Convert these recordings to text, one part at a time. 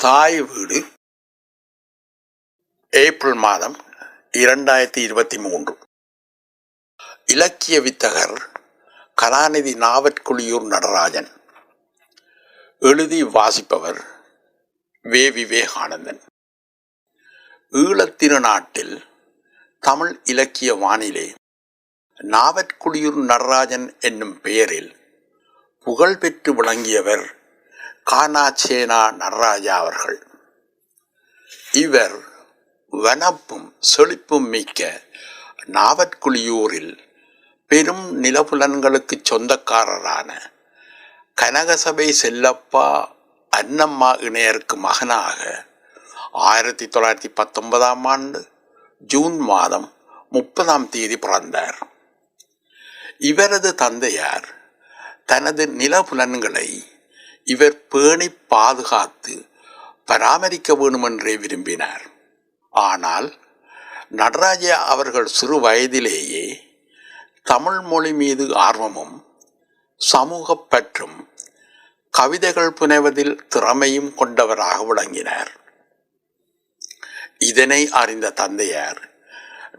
தாய் வீடு ஏப்ரல் மாதம் இரண்டாயிரத்தி இருபத்தி மூன்று. இலக்கிய வித்தகர் கலாநிதி நாவற்குழியூர் நடராஜன். எழுதி வாசிப்பவர் வே. விவேகானந்தன். ஈழத்திருநாட்டில் தமிழ் இலக்கிய வானிலே நாவற்குழியூர் நடராஜன் என்னும் பெயரில் புகழ்பெற்று விளங்கியவர் கானாச்சேனா நடராஜா அவர்கள். இவர் வனப்பும் செழிப்பும் மிக்க நாவற்குழியூரில் பெரும் நிலப்புலன்களுக்கு சொந்தக்காரரான கனகசபை செல்லப்பா அன்னம்மா இணையருக்கு மகனாக ஆயிரத்தி தொள்ளாயிரத்தி பத்தொன்பதாம் ஆண்டு ஜூன் மாதம் முப்பதாம் தேதி பிறந்தார். இவரது தந்தையார் தனது நிலபுலன்களை இவர் பேணி பாதுகாத்து பராமரிக்க வேண்டுமென்றே விரும்பினார். ஆனால் நடராஜா அவர்கள் சிறு வயதிலேயே தமிழ் மொழி மீது ஆர்வமும் சமூக பற்றும் கவிதைகள் புனைவதில் திறமையும் கொண்டவராக விளங்கினார். இதனை அறிந்த தந்தையார்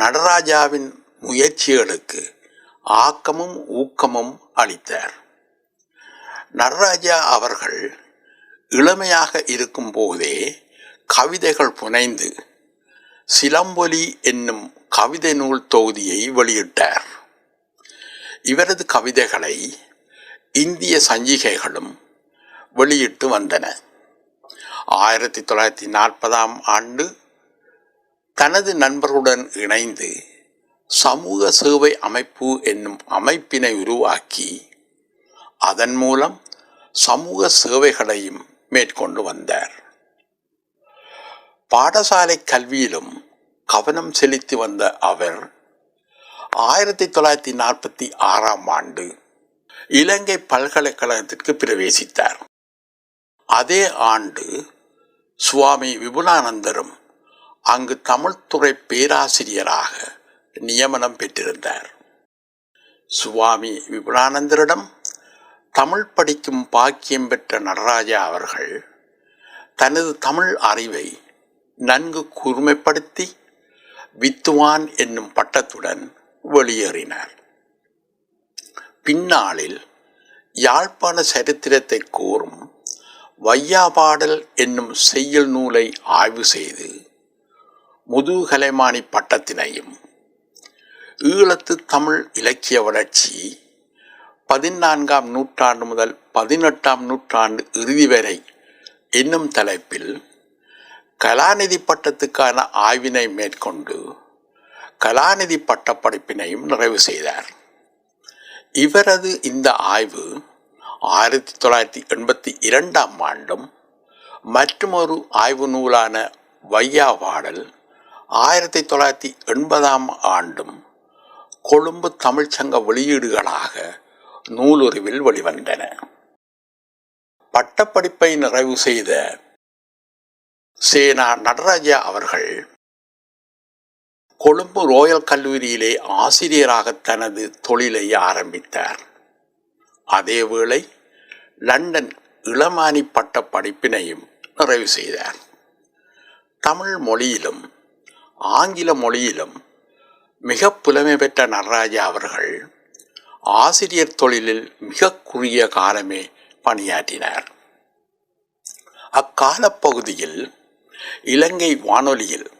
நடராஜாவின் முயற்சிகளுக்கு ஆக்கமும் ஊக்கமும் அளித்தார். நடராஜா அவர்கள் இளமையாக இருக்கும் போதே கவிதைகள் புனைந்து சிலம்பொலி என்னும் கவிதை நூல் தொகுதியை வெளியிட்டார். இவரது கவிதைகளை இந்திய சஞ்சிகைகளும் வெளியிட்டு வந்தன. ஆயிரத்தி தொள்ளாயிரத்தி நாற்பதாம் ஆண்டு தனது நண்பர்களுடன் இணைந்து சமூக சேவை அமைப்பு என்னும் அமைப்பினை உருவாக்கி அதன் மூலம் சமூக சேவைகளையும் மேற்கொண்டு வந்தார். பாடசாலை கல்வியிலும் கவனம் செலுத்தி வந்த அவர் ஆயிரத்தி தொள்ளாயிரத்தி நாற்பத்தி ஆறாம் ஆண்டு இலங்கை பல்கலைக்கழகத்திற்கு பிரவேசித்தார். அதே ஆண்டு சுவாமி விபுலானந்தரும் அங்கு தமிழ்துறை பேராசிரியராக நியமனம் பெற்றிருந்தார். சுவாமி விபுலானந்தரிடம் தமிழ் படிக்கும் பாக்கியம் பெற்ற நடராஜா அவர்கள் தனது தமிழ் அறிவை நன்கு கூர்மைப்படுத்தி வித்துவான் என்னும் பட்டத்துடன் வெளியேறினார். பின்னாளில் யாழ்ப்பாண சரித்திரத்தை கூறும் வையாபாடல் என்னும் செய்யுள் நூலை ஆய்வு செய்து முதுகலைமானி பட்டத்தினையும் ஈழத்து தமிழ் இலக்கிய வளர்ச்சி பதினான்காம் நூற்றாண்டு முதல் பதினெட்டாம் நூற்றாண்டு இறுதி வரை என்னும் தலைப்பில் கலாநிதி பட்டத்துக்கான ஆய்வினை மேற்கொண்டு கலாநிதி பட்டப்படிப்பினையும் நிறைவு செய்தார். இவரது இந்த ஆய்வு ஆயிரத்தி தொள்ளாயிரத்தி எண்பத்தி இரண்டாம் ஆண்டும் மற்றுமொரு ஆய்வு நூலான வையா பாடல் ஆயிரத்தி தொள்ளாயிரத்தி எண்பதாம் ஆண்டும் கொழும்பு தமிழ்ச்சங்க வெளியீடுகளாக நூலுருவில் வெளிவந்தன. பட்டப்படிப்பை நிறைவு செய்த சேனா நடராஜா அவர்கள் கொழும்பு ரோயல் கல்லூரியிலே ஆசிரியராக தனது தொழிலை ஆரம்பித்தார். அதேவேளை லண்டன் இளமானி பட்ட படிப்பினையும் நிறைவு செய்தார். தமிழ் மொழியிலும் ஆங்கில மொழியிலும் மிக புலமை பெற்ற நடராஜா அவர்கள் ஆசிரியர் தொழிலில் மிக குறுகிய காலமே பணியாற்றினார். அக்கால பகுதியில் இலங்கை வானொலியில்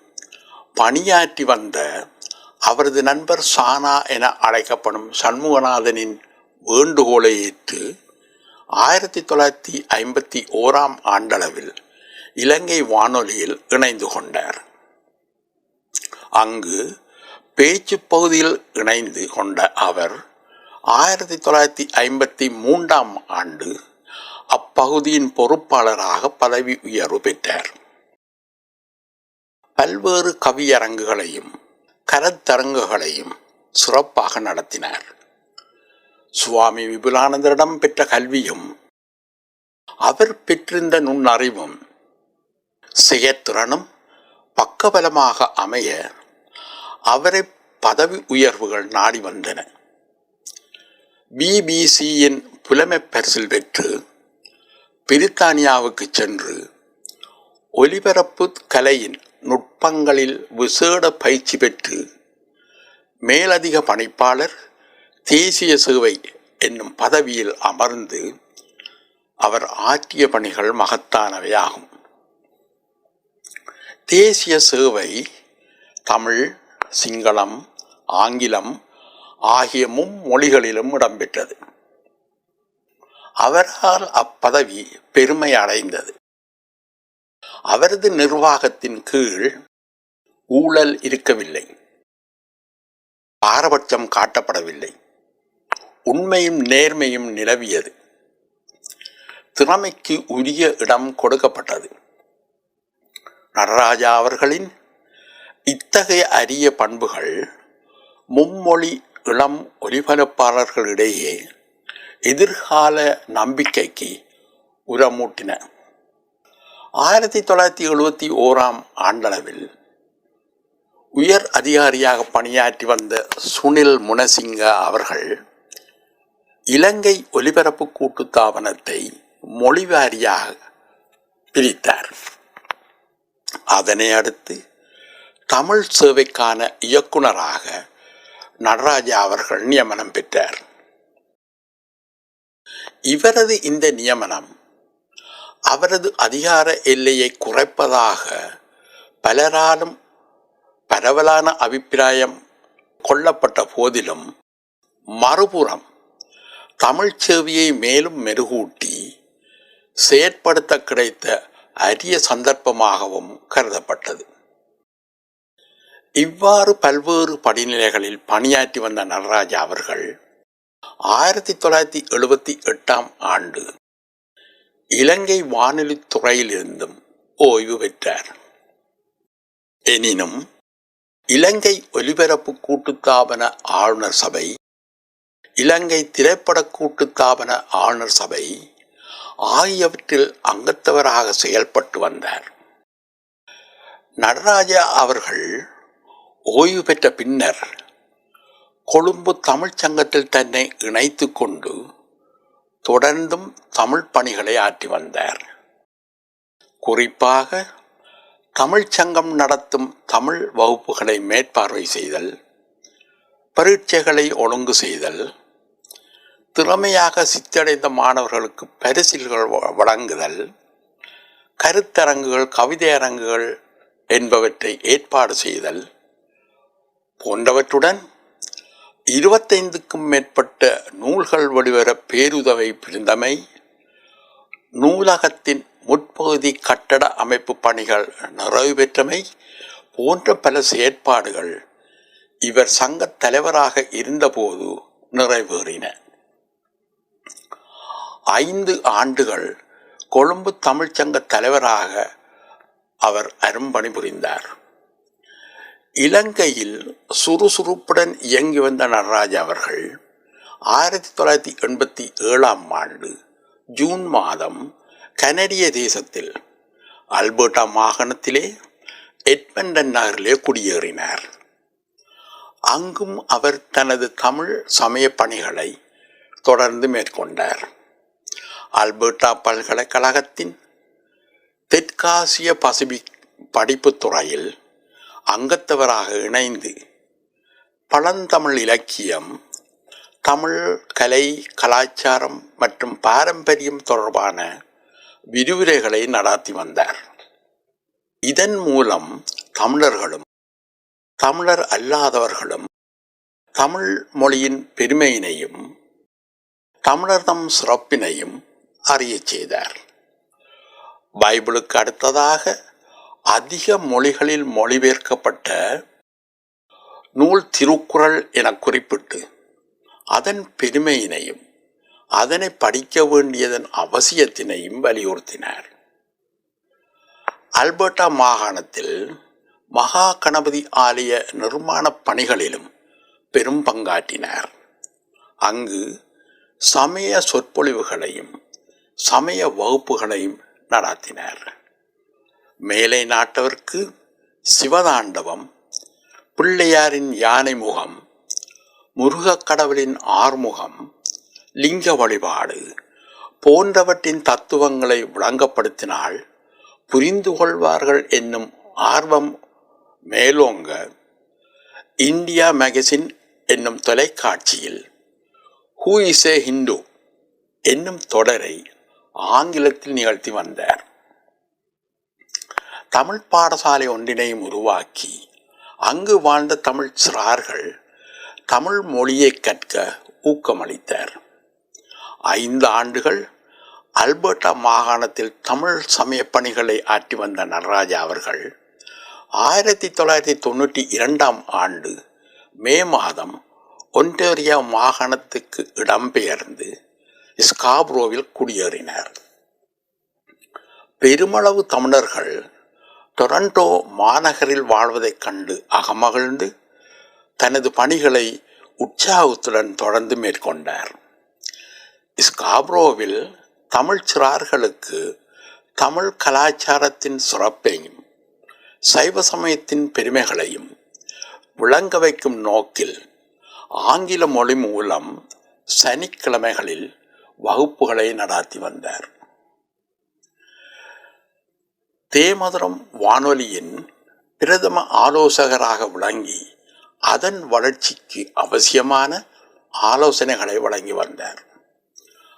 பணியாற்றி வந்த அவரது நண்பர் சானா என அழைக்கப்படும் சண்முகநாதனின் வேண்டுகோளை ஏற்று ஆயிரத்தி தொள்ளாயிரத்தி ஐம்பத்தி ஓராம் ஆண்டளவில் இலங்கை வானொலியில் இணைந்து கொண்டார். அங்கு பேச்சு பகுதியில் இணைந்து கொண்ட அவர் ஆயிரத்தி தொள்ளாயிரத்தி ஐம்பத்தி மூன்றாம் ஆண்டு அப்பகுதியின் பொறுப்பாளராக பதவி உயர்வு பெற்றார். பல்வேறு கவியரங்குகளையும் கருத்தரங்குகளையும் சிறப்பாக நடத்தினார். சுவாமி விபுலானந்தரிடம் பெற்ற கல்வியும் அவர் பெற்றிருந்த நுண்ணறிவும் செயற்திறனும் பக்கபலமாக அமைய அவரை பதவி உயர்வுகள் நாடி வந்தன. பிபிசியின் புலமை பரிசில் பெற்று பிரித்தானியாவுக்கு சென்று ஒலிபரப்பு கலையின் நுட்பங்களில் விசேட பயிற்சி பெற்று மேலதிக பணிப்பாளர் தேசிய சேவை என்னும் பதவியில் அமர்ந்து அவர் ஆற்றிய பணிகள் மகத்தானவையாகும். தேசிய சேவை தமிழ் சிங்களம் ஆங்கிலம் ஆகிய மும்மொழிகளிலும் இடம்பெற்றது. அவரால் அப்பதவி பெருமை அடைந்தது. அவரது நிர்வாகத்தின் கீழ் ஊழல் இருக்கவில்லை. பாரபட்சம் காட்டப்படவில்லை. உண்மையும் நேர்மையும் நிலவியது. திறமைக்கு உரிய இடம் கொடுக்கப்பட்டது. நடராஜா அவர்களின் இத்தகைய அரிய பண்புகள் மும்மொழி இளம் ஒலிபரப்பாளர்களிடையே எதிர்கால நம்பிக்கைக்கு உரமூட்டின. ஆயிரத்தி தொள்ளாயிரத்தி எழுபத்தி ஓராம் ஆண்டளவில் உயர் அதிகாரியாக பணியாற்றி வந்த சுனில் முனசிங்க அவர்கள் இலங்கை ஒலிபரப்பு கூட்டுத்தாபனத்தை மொழிவாரியாக பிரித்தார். அதனை அடுத்து தமிழ் சேவைக்கான இயக்குனராக நடராஜா அவர்கள் நியமனம் பெற்றார். இவரது இந்த நியமனம் அவரது அதிகார எல்லையை குறைப்பதாக பலராலும் பரவலான அபிப்பிராயம் கொள்ளப்பட்ட போதிலும் மறுபுறம் தமிழ் சேவையை மேலும் மெருகூட்டி செயற்படுத்த கிடைத்த அரிய சந்தர்ப்பமாகவும் கருதப்பட்டது. இவ்வாறு பல்வேறு படிநிலைகளில் பணியாற்றி வந்த நடராஜா அவர்கள் ஆயிரத்தி தொள்ளாயிரத்தி எழுபத்தி எட்டாம் ஆண்டு இலங்கை வானொலி துறையிலிருந்தும் ஓய்வு பெற்றார். எனினும் இலங்கை ஒலிபரப்பு கூட்டுத்தாபன ஆளுநர் சபை இலங்கை திரைப்பட கூட்டுத்தாபன ஆளுநர் சபை ஆகியவற்றில் அங்கத்தவராக செயல்பட்டு வந்தார். நடராஜா அவர்கள் ஓய்வு பெற்ற பின்னர் கொழும்பு தமிழ்ச் சங்கத்தில் தன்னை இணைத்து கொண்டு தொடர்ந்தும் தமிழ் பணிகளை ஆற்றி வந்தார். குறிப்பாக தமிழ்ச்சங்கம் நடத்தும் தமிழ் வகுப்புகளை மேற்பார்வை செய்தல் பரீட்சைகளை ஒழுங்கு செய்தல் திறமையாக சித்தடைந்த மாணவர்களுக்கு பரிசில்கள் வழங்குதல் கருத்தரங்குகள் கவிதை அரங்குகள் என்பவற்றை ஏற்பாடு செய்தல் போன்றவற்றுடன் இருபத்தைந்துக்கும் மேற்பட்ட நூல்கள் வெளிவர பேருதவை புரிந்தமை நூலகத்தின் முற்பகுதி கட்டட அமைப்பு பணிகள் நிறைவு பெற்றமை போன்ற பல செயற்பாடுகள் இவர் சங்கத் தலைவராக இருந்தபோது நிறைவேறின. ஐந்து ஆண்டுகள் கொழும்பு தமிழ்ச்சங்க தலைவராக அவர் அரும்பணி புரிந்தார் இலங்கையில் சுறுசுறுப்புடன் இயங்கி வந்த நடராஜா அவர்கள் ஆயிரத்தி தொள்ளாயிரத்தி எண்பத்தி ஏழாம் ஆண்டு ஜூன் மாதம் கனடிய தேசத்தில் அல்பர்டா மாகாணத்திலே எட்மண்டன் நகரிலே குடியேறினார். அங்கும் அவர் தனது தமிழ் சமய பணிகளை தொடர்ந்து மேற்கொண்டார். அல்பர்டா பல்கலைக்கழகத்தின் தெற்காசிய பசிபிக் படிப்புத் துறையில் அங்கத்தவராக இணைந்து பழந்தமிழ் இலக்கியம் தமிழ் கலை கலாச்சாரம் மற்றும் பாரம்பரியம் தொடர்பான விரிவுரைகளை நடாத்தி வந்தார். இதன் மூலம் தமிழர்களும் தமிழர் அல்லாதவர்களும் தமிழ் மொழியின் பெருமையினையும் தமிழர் தம் சிறப்பினையும் அறியச் செய்தார். பைபிளுக்கு அடுத்ததாக அதிக மொழிகளில் மொழிபெயர்க்கப்பட்ட நூல் திருக்குறள் என குறிப்பிட்டு அதன் பெருமையினையும் அதனை படிக்க வேண்டியதன் அவசியத்தினையும் வலியுறுத்தினார். அல்பர்டா மாகாணத்தில் மகா கணபதி ஆலய நிர்மாணப் பணிகளிலும் பெரும் பங்காற்றினார். அங்கு சமய சொற்பொழிவுகளையும் சமய வகுப்புகளையும் நடாத்தினார். மேலை நாட்டவர்க்கு சிவதாண்டவம் பிள்ளையாரின் யானை முகம் முருகக் கடவுளின் ஆறுமுகம் லிங்க வழிபாடு போன்றவற்றின் தத்துவங்களை விளங்கப்படுத்தினால் புரிந்து கொள்வார்கள் என்னும் ஆர்வம் மேலோங்க. இந்தியா மேகசின் என்னும் தொலைக்காட்சியில் ஹூ இஸ் ஏ ஹிந்து என்னும் தொடரை ஆங்கிலத்தில் நிகழ்த்தி வந்தார். தமிழ் பாடசாலை ஒன்றினையும் உருவாக்கி அங்கு வாழ்ந்த தமிழ் சிறார்கள் தமிழ் மொழியை கற்க ஊக்கமளித்தார் ஐந்து ஆண்டுகள் அல்பர்டா மாகாணத்தில் தமிழ் சமய பணிகளை ஆற்றி வந்த நடராஜா அவர்கள் ஆயிரத்தி தொள்ளாயிரத்தி தொண்ணூற்றி இரண்டாம் ஆண்டு மே மாதம் ஒன்டேரியா மாகாணத்துக்கு இடம்பெயர்ந்து ஸ்காப்ரோவில் குடியேறினார். பெருமளவு தமிழர்கள் டொரண்டோ மாநகரில் வாழ்வதைக் கண்டு அகமகிழ்ந்து தனது பணிகளை உற்சாகத்துடன் தொடர்ந்து மேற்கொண்டார். ஸ்காப்ரோவில் தமிழ் சிறார்களுக்கு தமிழ் கலாச்சாரத்தின் சிறப்பையும் சைவ சமயத்தின் பெருமைகளையும் விளங்க வைக்கும் நோக்கில் ஆங்கில மொழி மூலம் சனிக்கிழமைகளில் வகுப்புகளை நடாத்தி வந்தார். தேமதுரம் வானொலியின் பிரதம ஆலோசகராக விளங்கி அதன் வளர்ச்சிக்கு அவசியமான ஆலோசனைகளை வழங்கி வந்தார்.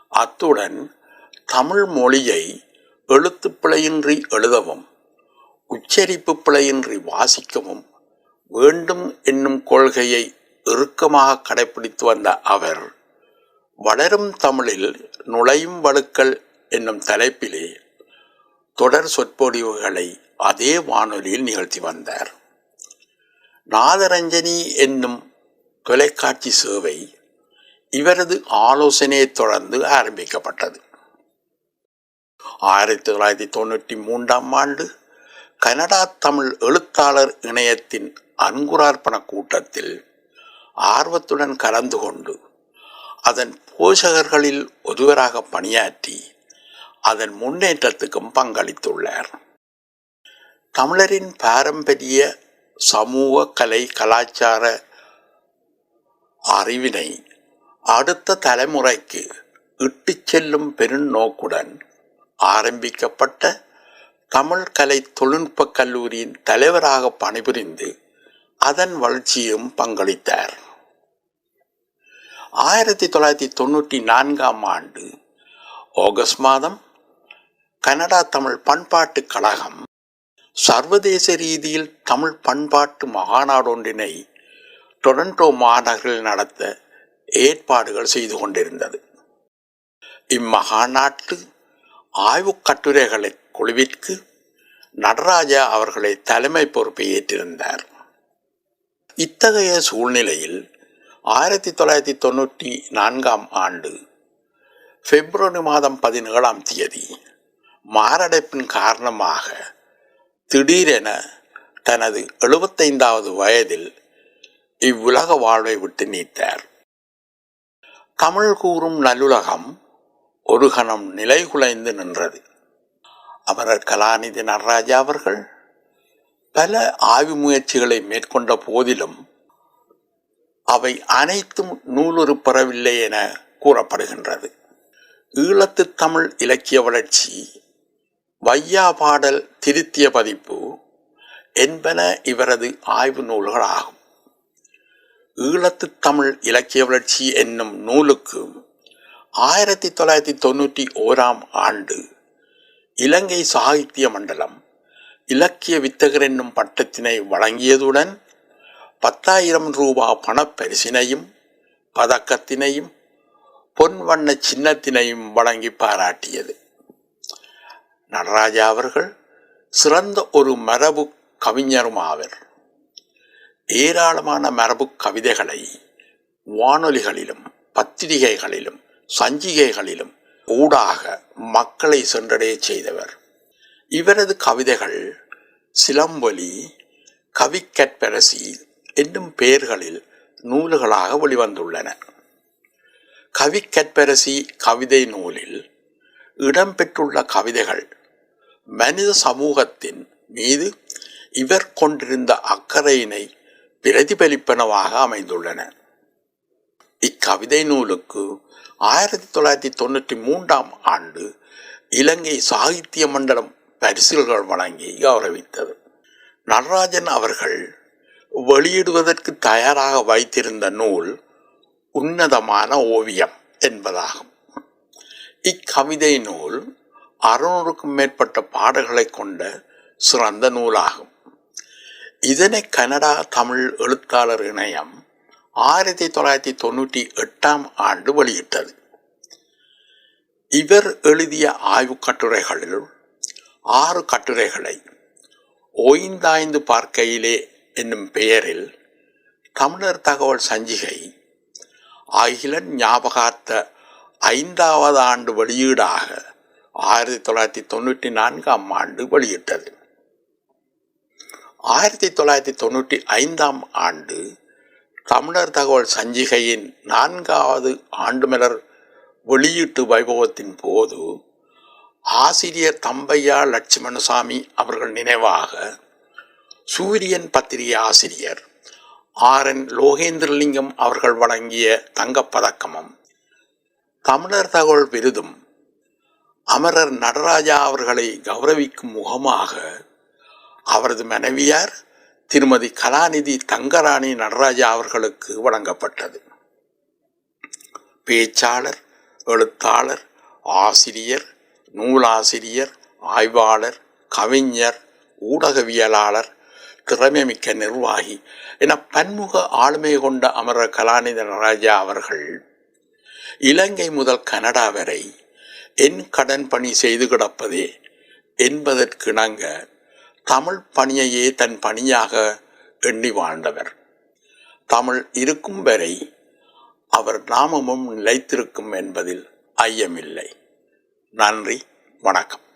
அத்துடன் தமிழ் மொழியை எழுத்து பிழையின்றி எழுதவும் உச்சரிப்பு பிழையின்றி வாசிக்கவும் வேண்டும் என்னும் கொள்கையை இறுக்கமாக கடைபிடித்து வந்த அவர் வளரும் தமிழில் நுழையும் வழுக்கள் என்னும் தலைப்பிலே தொடர் சொற்பொழிவுகளை அதே வானொலியில் நிகழ்த்தி வந்தார். நாதரஞ்சனி என்னும் தொலைக்காட்சி சேவை இவரது ஆலோசனையை தொடர்ந்து ஆரம்பிக்கப்பட்டது. ஆயிரத்தி தொள்ளாயிரத்தி தொண்ணூற்றி மூன்றாம் ஆண்டு கனடா தமிழ் எழுத்தாளர் இணையத்தின் அன்குரார்ப்பண கூட்டத்தில் ஆர்வத்துடன் கலந்து கொண்டு அதன் போஷகர்களில் ஒருவராக பணியாற்றி அதன் முன்னேற்றத்துக்கும் பங்களித்துள்ளார். தமிழரின் பாரம்பரிய சமூக கலை கலாச்சார அறிவினை அடுத்த தலைமுறைக்கு இட்டுச் செல்லும் பெருநோக்குடன் ஆரம்பிக்கப்பட்ட தமிழ் கலை தொழில்நுட்ப கல்லூரியின் தலைவராக பணிபுரிந்து அதன் வளர்ச்சியும் பங்களித்தார். ஆயிரத்தி தொள்ளாயிரத்தி தொண்ணூற்றி நான்காம் ஆண்டு ஆகஸ்ட் மாதம் கனடா தமிழ் பண்பாட்டு கழகம் சர்வதேச ரீதியில் தமிழ் பண்பாட்டு மகாநாடொன்றினை டொரண்டோ மாநகரில் நடத்த ஏற்பாடுகள் செய்து கொண்டிருந்தது. இம்மகாநாட்டு ஆய்வுக் கட்டுரைகளை குழுவிற்கு நடராஜா அவர்களை தலைமை பொறுப்பை ஏற்றிருந்தார். இத்தகைய சூழ்நிலையில் ஆயிரத்தி தொள்ளாயிரத்தி தொண்ணூற்றி நான்காம் ஆண்டு பிப்ரவரி மாதம் பதினேழாம் தேதி மாரடைப்பின் காரணமாக திடீரென தனது எழுபத்தைந்தாவது வயதில் இவ்வுலக வாழ்வை விட்டு நீத்தார். தமிழ் கூறும் நல்லுலகம் ஒரு கணம் நிலைகுலைந்து நின்றது. அமரர் கலாநிதி நடராஜா அவர்கள் பல ஆய்வு முயற்சிகளை மேற்கொண்ட போதிலும் அவை அனைத்தும் நூலுறு பெறவில்லை என கூறப்படுகின்றது. ஈழத்து தமிழ் இலக்கிய வளர்ச்சி வையா பாடல் திருத்திய பதிப்பு என்பன இவரது ஆய்வு நூல்களாகும். ஈழத்து தமிழ் இலக்கிய வளர்ச்சி என்னும் நூலுக்கு ஆயிரத்தி தொள்ளாயிரத்தி தொண்ணூற்றி ஓராம் ஆண்டு இலங்கை சாகித்ய மண்டலம் இலக்கிய வித்தகர் என்னும் பட்டத்தினை வழங்கியதுடன் பத்தாயிரம் ரூபா பணப்பரிசினையும் பதக்கத்தினையும் பொன் வண்ண சின்னத்தினையும் வழங்கி பாராட்டியது. நடராஜா அவர்கள் சிறந்த ஒரு மரபு கவிஞரும் ஆவர். ஏராளமான மரபு கவிதைகளை வானொலிகளிலும் பத்திரிகைகளிலும் சஞ்சிகைகளிலும் ஊடாக மக்களை சென்றடைய செய்தவர். இவரது கவிதைகள் சிலம்பொலி கவிக்கற்பரசி என்னும் பெயர்களில் நூல்களாக வெளிவந்துள்ளன. கவிக்கற்பரசி கவிதை நூலில் இடம்பெற்றுள்ள கவிதைகள் மனித சமூகத்தின் மீது இவர் கொண்டிருந்த அக்கறையினை பிரதிபலிப்பனவாக அமைந்துள்ளன. இக்கவிதை நூலுக்கு ஆயிரத்தி தொள்ளாயிரத்தி தொண்ணூற்றி மூன்றாம் ஆண்டு இலங்கை சாகித்ய மண்டலம் பரிசுகள் வழங்கி கௌரவித்தது. நடராஜன் அவர்கள் வெளியிடுவதற்கு தயாராக வைத்திருந்த நூல் உன்னதமான ஓவியம் என்பதாகும். இக்கவிதை நூல் அறுநூறுக்கும் மேற்பட்ட பாடல்களை கொண்ட சிறந்த நூலாகும். இதனை கனடா தமிழ் எழுத்தாளர் இணையம் ஆயிரத்தி தொள்ளாயிரத்தி தொண்ணூற்றி எட்டாம் ஆண்டு வெளியிட்டது. இவர் எழுதிய ஆய்வுக் கட்டுரைகளில் ஆறு கட்டுரைகளை ஓய்ந்தாய்ந்து பார்க்கையிலே என்னும் பெயரில் தமிழர் தகவல் சஞ்சிகை அகிலன் ஞாபகார்த்த ஐந்தாவது ஆண்டு வெளியீடாக ஆயிரத்தி தொள்ளாயிரத்தி தொண்ணூற்றி நான்காம் ஆண்டு வெளியிட்டது. ஆயிரத்தி தொள்ளாயிரத்தி தொண்ணூற்றி ஐந்தாம் ஆண்டு தமிழர் தகவல் சஞ்சிகையின் நான்காவது ஆண்டுமலர் வெளியீட்டு வைபவத்தின் போது ஆசிரியர் தம்பையா லட்சுமணசாமி அவர்கள் நினைவாக சூரியன் பத்திரிகை ஆசிரியர் ஆர் என் லோகேந்திரலிங்கம் அவர்கள் வழங்கிய தங்கப்பதக்கமும் தமிழர் தகவல் விருதும் அமரர் நடராஜா அவர்களை கௌரவிக்கும் முகமாக அவரது மனைவியார் திருமதி கலாநிதி தங்கராணி நடராஜா அவர்களுக்கு வழங்கப்பட்டது. பேச்சாளர் எழுத்தாளர் ஆசிரியர் நூலாசிரியர் ஆய்வாளர் கவிஞர் ஊடகவியலாளர் திறமைமிக்க நிர்வாகி என பன்முக ஆளுமை கொண்ட அமரர் கலாநிதி நடராஜா அவர்கள் இலங்கை முதல் கனடா வரை என் கடன் பணி செய்து கிடப்பதே என்பதற்கிணங்க தமிழ் பணியையே தன் பணியாக எண்ணி வாழ்ந்தவர். தமிழ் இருக்கும் வரை அவர் நாமமும் நிலைத்திருக்கும் என்பதில் ஐயமில்லை. நன்றி வணக்கம்.